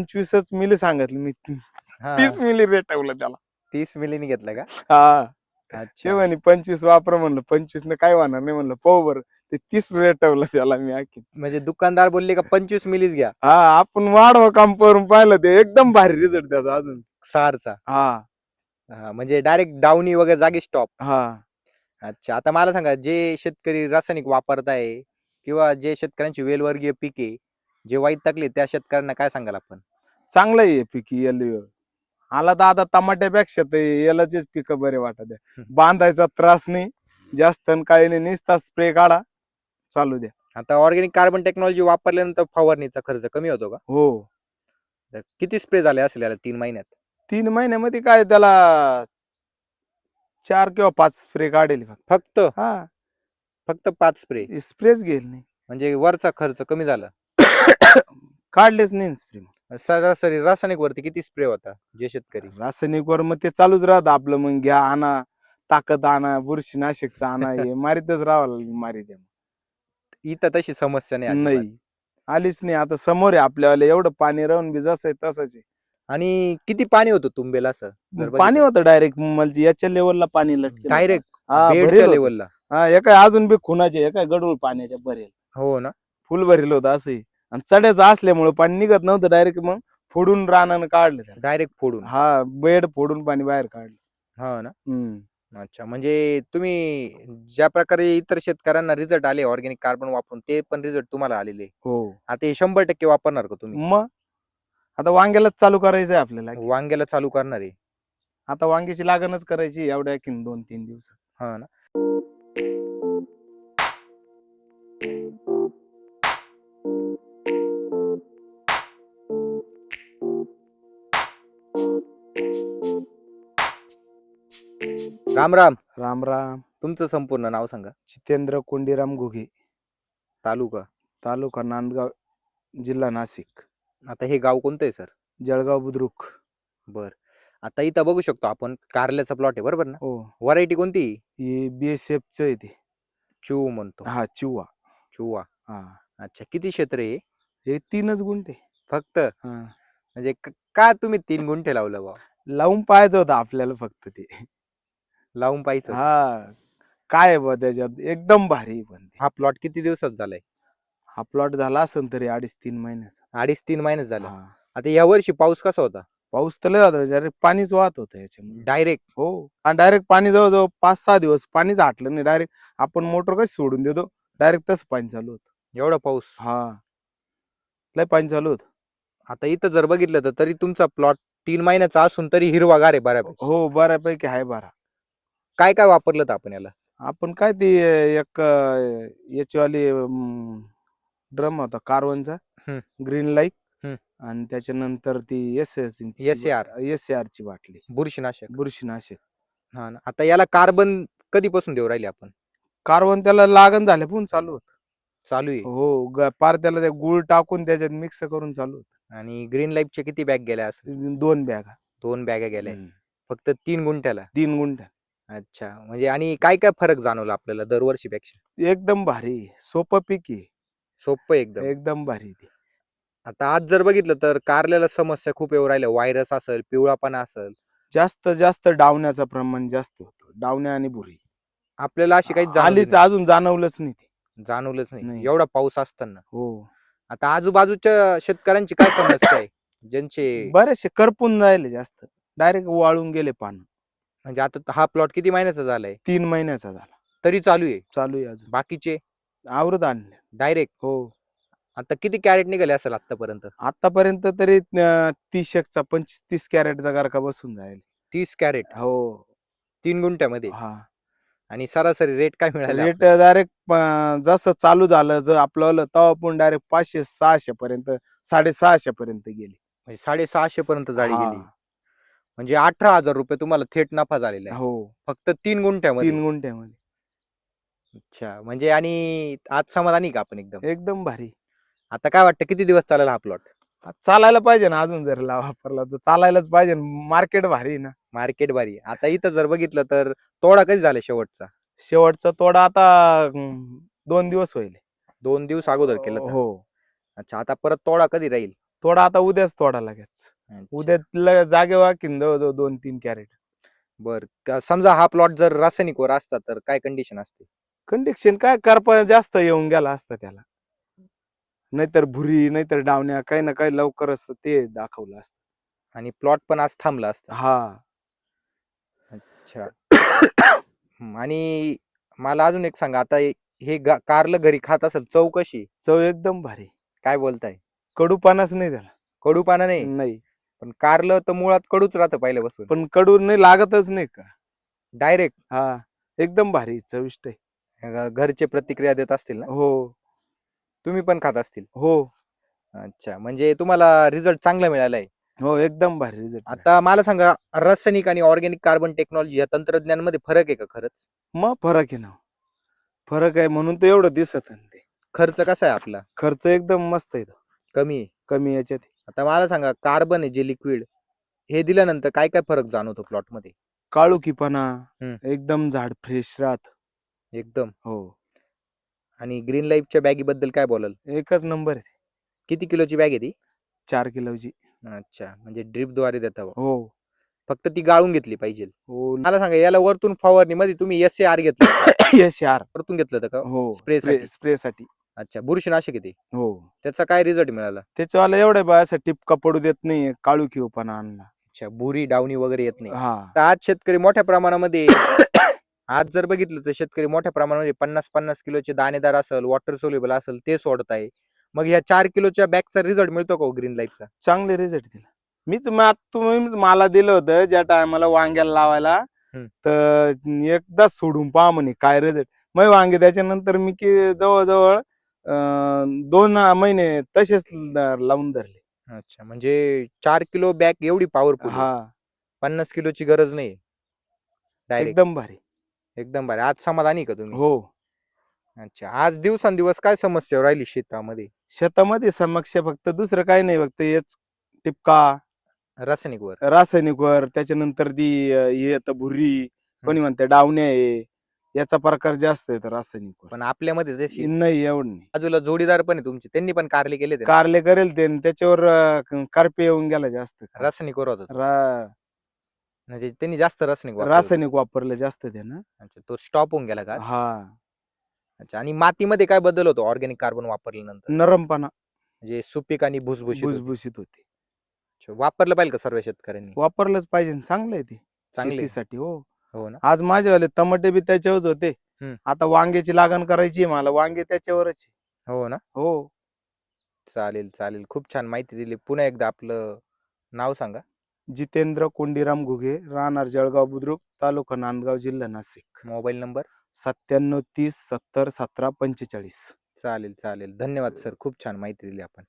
पंचवीसच milli सांगितलं मी. हा, तीस मिली रेटवलं त्याला. तीस मिलीने घेतलं का? हा. ते अच्छा म्हणे पंचवीस वापर म्हणलं. पंचवीस न काय होणार नाही म्हणलं. पाहू बरं. ते तीस रेटवलं त्याला मी आखी. म्हणजे दुकानदार बोलले का पंचवीस मिलीच घ्या. हा आपण वाढवा काम करून पाहिलं ते. एकदम भारी रिझल्ट त्याचा अजून. सारचा. हा. हा, म्हणजे डायरेक्ट डाऊनी वगैरे जागी स्टॉप हा. अच्छा आता मला सांगा जे शेतकरी रासायनिक वापरताय किंवा जे शेतकऱ्यांची वेलवर्गीय पिके जे वाईट टाकले त्या शेतकऱ्यांना काय सांगाल आपण? चांगलं आहे पिकी याला आला तर आता टमाट्यापेक्षा ते यालाचेच पिकं बरे वाटत आहे. बांधायचा त्रास नाही जास्त न काही नाही नुसता स्प्रे काढा चालू द्या. आता ऑर्गॅनिक कार्बन टेक्नॉलॉजी वापरल्यानंतर फवारणीचा खर्च कमी होतो का? हो. तर किती स्प्रे झाले असेल याला तीन महिन्यात? तीन महिन्यामध्ये काय त्याला चार किंवा पाच स्प्रे काढेल फक्त. फक्त? हा. फक्त पाच स्प्रे? स्प्रेच घेईल नाही. म्हणजे वरचा खर्च कमी झाला. काढलेच नाही स्प्रे. सरासरी रासायनिक वरती किती स्प्रे होता जे शेतकरी? रासायनिक वर मग ते चालूच राहत आपलं मग घ्या आणा ताकद आणा बुरशीनाशकचा आणा हे मारीतच राहावं मारी द्या इथं तशी समस्या नाही. नाही आलीच नाही. आता समोर आहे आपल्याला एवढं पाणी राहून बी जसं आहे तसंच आहे. आणि किती पाणी होतं तुंबेला असं? पाणी होतं डायरेक्ट म्हणजे याच्या लेवलला पाणी लटकेलं. डायरेक्ट हा, भरेल बेडच्या होतं. लेवलला हा एका अजून बी खुनाचे एका गडूळ पाण्याच्या भरेल. हो ना. फुल भरेल होतं असंही. आणि चढ्याचं असल्यामुळे पाणी निघत नव्हतं डायरेक्ट मग फोडून रानानं काढलं त्याला. डायरेक्ट फोडून. हा बेड फोडून पाणी बाहेर काढलं. हा ना? हम्म. अच्छा म्हणजे तुम्ही ज्या प्रकारे इतर शेतकऱ्यांना रिझल्ट आले ऑर्गॅनिक कार्बन वापरून ते पण रिझल्ट तुम्हाला आलेले. हो. आता हे शंभर टक्के वापरणार का तुम्ही? मग? आता वांग्यालाच चालू करायचंय आपल्याला. वांग्याला चालू करणार आहे. आता वांग्याची लागणच करायची एवढ्या की दोन तीन दिवसात. हा ना? राम राम. राम राम. तुमचं संपूर्ण नाव सांगा. जितेंद्र कोंडीराम घुगे. तालुका. तालुका नांदगाव जिल्हा नाशिक. आता हे गाव कोणतं आहे सर? जळगाव बुद्रुक. बर. आता इथं बघू शकतो आपण कारल्याचा प्लॉट आहे बरोबर ना? हो. व्हरायटी कोणती? हे बीएसएफ च आहे ते. चिऊ म्हणतो. हा चिवा. चिवा. हा. अच्छा किती क्षेत्र आहे हे? हे तीनच गुंठे. फक्त? हा. म्हणजे क- का तुम्ही तीन गुंठे लावलं बा लावून पाहायचं होतं आपल्याला फक्त ते. लावून पाहिजे हा. काय बा त्याच्यात? एकदम भारी पण. हा प्लॉट किती दिवसात झालाय? हा प्लॉट झाला असेल तरी अडीच तीन महिन्याचा. अडीच तीन महिने झाले. हा. आता या वर्षी पाऊस कसा होता? पाऊस तर लय होता. डायरेक्ट पाणीच वाहत होतं याच्यामध्ये डायरेक्ट हो. आणि डायरेक्ट पाणी जवळजवळ पाच सहा दिवस पाणीच आटलं नाही. डायरेक्ट आपण मोटर कशी सोडून देतो? डायरेक्ट तसं पाणी चालू होतं. एवढा पाऊस? हा. लय पाणी चालू होतं. आता इथं जर बघितलं तर तरी तुमचा प्लॉट तीन महिन्याचा असून तरी हिरवागार आहे बऱ्यापैकी. हो बऱ्यापैकी आहे बारा. काय काय वापरलं आपण याला? आपण काय ते एक याचीवाली ड्रम होता कार्बनचा. Green light. आणि त्याच्यानंतर ती S S SAR. S R ची बाटली. बुरशीनाशक. बुरशीनाशक. हा ना. आता याला कार्बन कधीपासून देऊ राहिले आपण? कार्बन त्याला लागण झाल्या पण चालू होत. चालू आहे. हो पार त्याला ते गुळ टाकून त्याच्यात मिक्स करून चालू होत. आणि ग्रीन लाईफचे किती बॅग गेल्या दोन बॅगा. दोन बॅगा गेल्या. फक्त तीन गुंठ्याला. तीन गुंठ अच्छा. म्हणजे आणि काय काय फरक जाणवला आपल्याला दरवर्षीपेक्षा? एकदम भारी. सोपं पीक आहे. सोपं एकदम. एकदम भारी ते. आता आज जर बघितलं तर कारल्याला समस्या खूप येऊ राहिल्या. व्हायरस असेल पिवळापणा असेल. जास्त जास्त डावण्याचं प्रमाण जास्त होतं. डावण्या आणि भुरी आपल्याला अशी काही आलीच अजून जाणवलंच नाही ते. जाणवलंच नाही. नाही. एवढा पाऊस असताना. हो. आता आजूबाजूच्या शेतकऱ्यांची काय समस्या आहे? ज्यांचे बरेचसे करपून राहिले जास्त. डायरेक्ट वाळून गेले पान. म्हणजे आता हा प्लॉट किती महिन्याचा झालाय? तीन महिन्याचा झाला. तरी चालू आहे. चालू आहे अजून. बाकीचे? आवृत आणले. डायरेक्ट? हो. आता किती कॅरेट निघाले असेल आतापर्यंत आतापर्यंत तरी अं, तीस एकचा पंचवीस कॅरेटचा बसून जाईल तीस कॅरेट? हो. तीन गुंठ्यामध्ये? हा. आणि सरासरी रेट काय मिळाले रेट आपल्याला? डायरेक्ट जसं चालू झालं जर आपलं तेव्हा पण डायरेक्ट पाचशे सहाशे पर्यंत साडेसहाशे पर्यंत गेली. म्हणजे साडेसहाशे पर्यंत जाळी हा, गेली. म्हणजे अठरा हजार रुपये तुम्हाला थेट नफा झालेला आहे. हो. फक्त तीन गुंठ्यामध्ये. तीन गुंठ्यामध्ये. अच्छा म्हणजे आणि आज समाधानी का आपण एकदम? एकदम भारी. आता काय वाटतं किती दिवस चालेल हा प्लॉट आता चालायला पाहिजे ना अजून जर ला वापरला तर चालायलाच पाहिजे. मार्केट भारी आहे ना. मार्केट भारी आहे. आता इथं जर बघितलं तर तोडा कधी झाला शेवटचा? शेवटचा तोडा आता अं, दोन दिवस होईल. दोन दिवस अगोदर केलं. हो. अच्छा आता परत तोडा कधी राहील? थोडा आता उद्याच तोडा लागेच अच्छा. उद्या ल- जागेवर वाकीन जवळजवळ दोन तीन कॅरेट. बर का- समजा हा प्लॉट जर रासायनिक वर असता तर काय कंडिशन असते? कंडिक्शन काय? करपा जास्त येऊन गेला असता त्याला. नाहीतर भुरी नाहीतर डावण्या काही ना काही लवकरच ते दाखवलं असतं. आणि प्लॉट पण आज थांबला असता. हा. अच्छा. हम्म, आणि मला अजून एक सांगा आता हे- हे गा- कारलं घरी खात असेल चव कशी? चव एकदम भारी. काय बोलताय? कडूपानाच नाही त्याला. कडूपाना नाही? नाही. पण कारलं तर मुळात कडूच राहतं पहिल्यापासून. पण कडू नाही लागतच नाही का? डायरेक्ट हा एकदम भारी चविष्ट आहे. घरचे प्रतिक्रिया देत असतील ना? हो. तुम्ही पण खात असतील. हो. अच्छा म्हणजे तुम्हाला रिझल्ट चांगला मिळाला आहे. हो एकदम भारी रिझल्ट आता मला सांगा रासायनिक आणि ऑर्गॅनिक कार्बन टेक्नॉलॉजी या तंत्रज्ञानामध्ये फरक आहे का खरंच? मग फरक आहे ना. फरक आहे म्हणून तर एवढं दिसत आहे ते. खर्च कसा आहे आपला? खर्च एकदम मस्त आहे. कमी आहे. कमी याच्यात. आता मला सांगा कार्बन आहे जे लिक्विड हे दिल्यानंतर काय काय फरक जाणवतो प्लॉटमध्ये? काळुकीपणा हम्म. एकदम झाड फ्रेश राहत. एकदम. हो. आणि ग्रीन लाईफच्या बॅगी बद्दल काय बोलाल? एकच नंबर आहे. किती किलोची बॅग आहे ती? चार किलोची. अच्छा म्हणजे ड्रिपद्वारे देता बुवा. हो. फक्त ती गाळून घेतली पाहिजे. हो. मला सांगा याला वरतून फवारणीमध्ये तुम्ही एस आर घेतलं यस यार वरतून घेतलं होतं का? हो Spray स्प्रे साठी. स्प्रे साठी. अच्छा बुरशीनाशक किती हो. त्याचा काय रिझल्ट मिळाला? त्याच्यावाला एवढं बा असं टिपका पडू देत नाही काळुकीपणा आणला. अच्छा बुरी डावणी वगैरे येत नाही. हा. तर आज शेतकरी मोठ्या प्रमाणामध्ये आज जर बघितलं तर शेतकरी मोठ्या प्रमाणामध्ये पन्नास पन्नास किलोचे दाणेदार असेल वॉटर सोल्युबल असेल ते सोडत आहे मग ह्या चार किलोच्या बॅगचा रिझल्ट मिळतो का ग्रीन लाईफचा चांगले रिझल्ट दिला. मीच मा- तुम्ही मला दिलं होतं ज्या टायमाला वांग्याला लावायला हम्म. तर एकदा सोडून पहा म्हणे काय रिझल्ट मग वांगे त्याच्यानंतर मी की जवळजवळ दोन महिने तसेच लावून धरले. अच्छा म्हणजे चार किलो बॅग एवढी पॉवरफुल हा. पन्नास किलोची गरज नाही डायरेक्ट एकदम भारी. एकदम भारी. आज समाधानी का तुम्ही? हो. अच्छा आज दिवसांदिवस काय समस्या राहिली शेतामध्ये? शेतामध्ये समक्ष फक्त दुसरं काही नाही फक्त हेच टिपका. रासायनिक वर रासायनिक वर त्याच्यानंतर ती हे येतं भुरी कोणी म्हणते डावण्या आहे. याचा प्रकार जास्त येतो रासायनिक पण आपल्यामध्ये तशी नाही एवढं नाही. बाजूला जोडीदार पण आहे तुमचे त्यांनी पण कारले केले ते? कारले करेल ते आणि त्याच्यावर अं, करपे येऊन गेला जास्त रासायनिक वर होता तो. रा- म्हणजे त्यांनी जास्त रासायनिक वापरलं. रासायनिक वापरलं जास्त ते ना. अच्छा तो स्टॉप होऊन गेला का हा. अच्छा आणि मातीमध्ये काय बदल होतो ऑर्गॅनिक कार्बन वापरल्यानंतर? नरमपणा. म्हणजे सुपीक आणि भुसभुशीत होते. भुसभुशीत होते. अच्छा, वापरलं पाहिजे का सर्व शेतकऱ्यांनी? वापरलंच पाहिजे ना, चांगलं आहे ते. चांगले शेतीसाठी हो. हो ना. आज माझेवाले टमाटे बी त्याच्यावरच होते. आता वांग्याची लागण करायची आहे मला वांगे त्याच्यावरच आहे. हो ना. हो. चालेल चालेल. खूप छान माहिती दिली. पुन्हा एकदा आपलं नाव सांगा. जितेंद्र कोंडीराम घुगे राहणार जळगाव बुद्रुक तालुका नांदगाव जिल्हा नाशिक. Mobile number? सत्त्याण्णव तीस सत्तर सतरा पंचेचाळीस. चालेल चालेल. धन्यवाद सर. खूप छान माहिती दिली आपण.